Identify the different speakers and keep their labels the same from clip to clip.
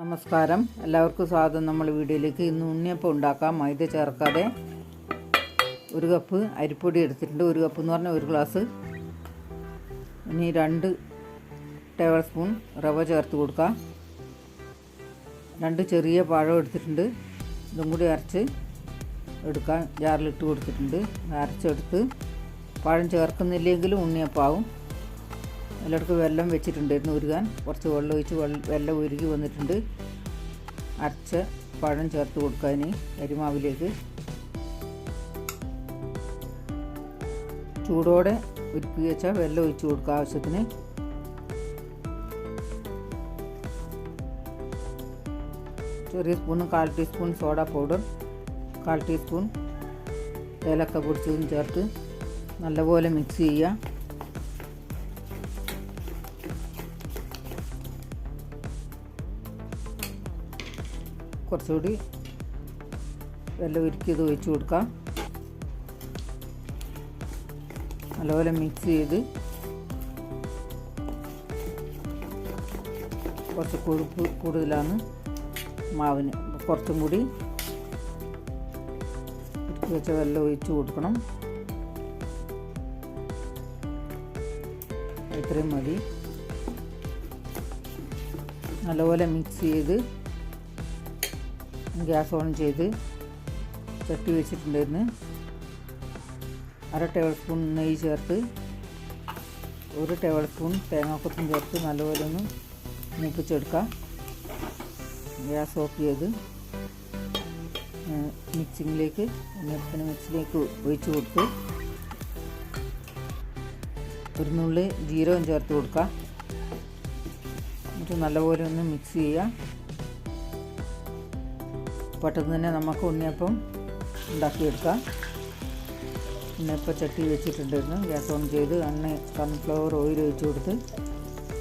Speaker 1: നമസ്കാരം. എല്ലാവർക്കും സ്വാഗതം. നമ്മൾ വീഡിയോയിലേക്ക് ഇന്ന് ഉണ്ണിയപ്പം ഉണ്ടാക്കാം. മൈദ ചേർക്കാതെ ഒരു കപ്പ് അരിപ്പൊടി എടുത്തിട്ടുണ്ട്. ഒരു കപ്പ് എന്ന് പറഞ്ഞാൽ ഒരു ഗ്ലാസ്. ഇനി രണ്ട് ടേബിൾ സ്പൂൺ റവ ചേർത്ത് കൊടുക്കാം. രണ്ട് ചെറിയ പഴം എടുത്തിട്ടുണ്ട്. ഇതും കൂടി അരച്ച് എടുക്കാൻ ജാറിലിട്ട് കൊടുത്തിട്ടുണ്ട്. അരച്ചെടുത്ത് പഴം ചേർക്കുന്നില്ലെങ്കിലും ഉണ്ണിയപ്പാവും എല്ലായിടത്തും വെള്ളം വെച്ചിട്ടുണ്ടായിരുന്നു ഉരുകാൻ. കുറച്ച് വെള്ളം ഒഴിച്ച് വെള്ളം വെള്ളം ഉരുകി വന്നിട്ടുണ്ട്. അരച്ച പഴം ചേർത്ത് കൊടുക്കാൻ അരിമാവിലേക്ക് ചൂടോടെ ഉരുക്കി വെച്ചാൽ വെള്ളം ഒഴിച്ച് കൊടുക്കുക ആവശ്യത്തിന്. ചെറിയ സ്പൂണ് കാൽ ടീസ്പൂൺ സോഡ പൗഡർ കാൽ ടീസ്പൂൺ ഏലക്ക പൊടിച്ചതും ചേർത്ത് നല്ലപോലെ മിക്സ് ചെയ്യുക. കുറച്ചുകൂടി വെള്ളം ഉരുക്കിയത് ഒഴിച്ചു കൊടുക്കാം. നല്ലപോലെ മിക്സ് ചെയ്ത് കുറച്ച് കൊഴുപ്പ് കൂടുതലാണ് മാവിന്. കുറച്ചും കൂടി ഉരുക്കി വെച്ച വെള്ളം ഒഴിച്ച് കൊടുക്കണം. ഇത്രയും മതി. നല്ലപോലെ മിക്സ് ചെയ്ത് ഗ്യാസ് ഓൺ ചെയ്ത് ചട്ടി വെച്ചിട്ടുണ്ടായിരുന്നു. അര ടേബിൾ സ്പൂൺ നെയ്യ് ചേർത്ത് ഒരു ടേബിൾ സ്പൂൺ തേങ്ങാക്കൊത്തും ചേർത്ത് നല്ലപോലെ ഒന്ന് മൂപ്പിച്ചെടുക്കാം. ഗ്യാസ് ഓഫ് ചെയ്ത് മിക്സിങ്ങിലേക്ക് ഉണ്ണിയപ്പത്തിന് മിക്സിലേക്ക് ഒഴിച്ച് കൊടുത്ത് ഒരു നുള്ളി ജീരകം ചേർത്ത് കൊടുക്കുക എന്നിട്ട് നല്ലപോലെ ഒന്ന് മിക്സ് ചെയ്യുക. പെട്ടെന്ന് തന്നെ നമുക്ക് ഉണ്ണിയപ്പം ഉണ്ടാക്കിയെടുക്കാം. ഉണ്ണിയപ്പം ചട്ടി വെച്ചിട്ടുണ്ടായിരുന്നു. ഗ്യാസ് ഓൺ ചെയ്ത് എണ്ണ സൺഫ്ലവർ ഓയിൽ ഒഴിച്ച് കൊടുത്ത്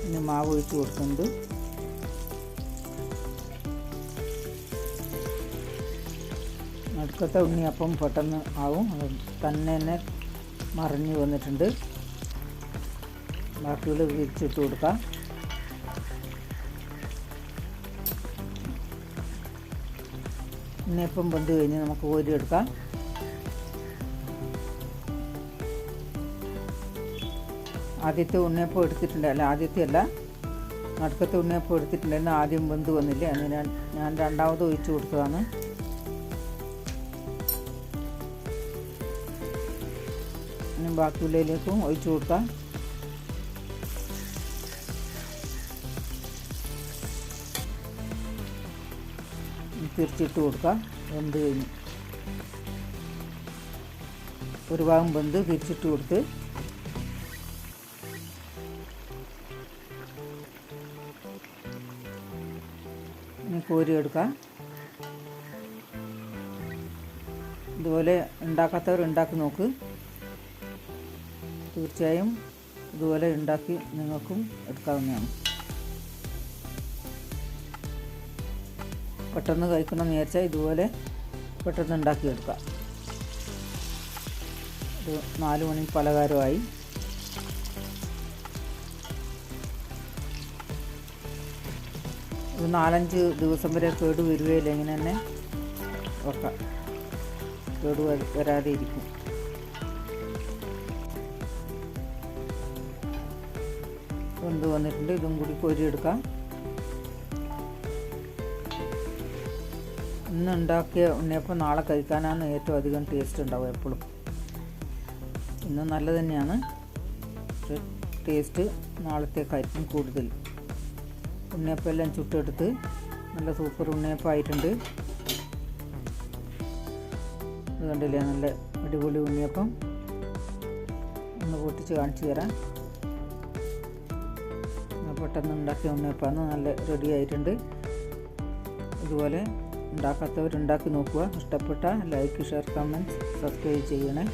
Speaker 1: പിന്നെ മാവ് ഒഴിച്ച് കൊടുക്കുന്നുണ്ട്. നടുക്കത്തെ ഉണ്ണിയപ്പം പെട്ടെന്ന് ആവും. അത് തന്നെ തന്നെ മറിഞ്ഞ് വന്നിട്ടുണ്ട്. ബാക്കിയുള്ള വിരിച്ചിട്ട് കൊടുക്കാം. ഉണ്ണിയപ്പം പൊന്തി കഴിഞ്ഞ് നമുക്ക് കോരിയെടുക്കാം. ആദ്യത്തെ ഉണ്ണിയപ്പം എടുത്തിട്ടുണ്ട്. അല്ല ആദ്യത്തെ അല്ല. നടുക്കത്തെ ഉണ്ണിയപ്പം എടുത്തിട്ടുണ്ടായിരുന്നു ആദ്യം വെന്ത് വന്നില്ല? അന്ന് ഞാൻ രണ്ടാമത് ഒഴിച്ച് കൊടുത്തതാണ്. ബാക്കിയുള്ളതിലേക്കും ഒഴിച്ചു കൊടുക്കാം. തിരിച്ചിട്ട് കൊടുക്കാം. വെന്ത് കഴിഞ്ഞ്. ഒരു ഭാഗം വെന്ത് തിരിച്ചിട്ട് കൊടുത്ത്. ഇനി കോരി എടുക്കാം. ഇതുപോലെ ഉണ്ടാക്കാത്തവർ ഉണ്ടാക്കി നോക്ക്. തീർച്ചയായും ഇതുപോലെ ഉണ്ടാക്കി നിങ്ങൾക്കും എടുക്കാവുന്നതാണ്. പെട്ടെന്ന് കഴിക്കണം എന്ന് വിചാരിച്ചാൽ ഇതുപോലെ പെട്ടെന്ന് ഉണ്ടാക്കിയെടുക്കാം ഒരു നാല് മണി പലഹാരമായി. ഒരു നാലഞ്ച് ദിവസം വരെ കേട് വരികയില്ല ഇങ്ങനെ തന്നെ വെക്കാം. കേട് വരാതെ ഇരിക്കും കൊണ്ടുവന്നിട്ടുണ്ട് വന്നിട്ടുണ്ട് ഇതും കൂടി കോരിയെടുക്കാം. ഇന്ന് ഉണ്ടാക്കിയ ഉണ്ണിയപ്പം നാളെ കഴിക്കാനാണ് ഏറ്റവും അധികം ടേസ്റ്റ് ഉണ്ടാവും എപ്പോഴും. ഇന്ന് നല്ല തന്നെയാണ്. ടേസ്റ്റ് നാളത്തേക്കായിരിക്കും കൂടുതൽ. ഉണ്ണിയപ്പം എല്ലാം ചുട്ടെടുത്ത് നല്ല സൂപ്പർ ഉണ്ണിയപ്പം ആയിട്ടുണ്ട് കണ്ടില്ലേ? നല്ല അടിപൊളി ഉണ്ണിയപ്പം. ഒന്ന് പൊട്ടിച്ച് കാണിച്ചു തരാം. പെട്ടെന്ന് ഉണ്ടാക്കിയ ഉണ്ണിയപ്പമാണ് നല്ല റെഡി ആയിട്ടുണ്ട്. ഇതുപോലെ ഉണ്ടാക്കാത്തവർ ഉണ്ടാക്കി നോക്കുക. ഇഷ്ടപ്പെട്ട ലൈക്ക് ഷെയർ കമന്റ് സബ്സ്ക്രൈബ് ചെയ്യണേ.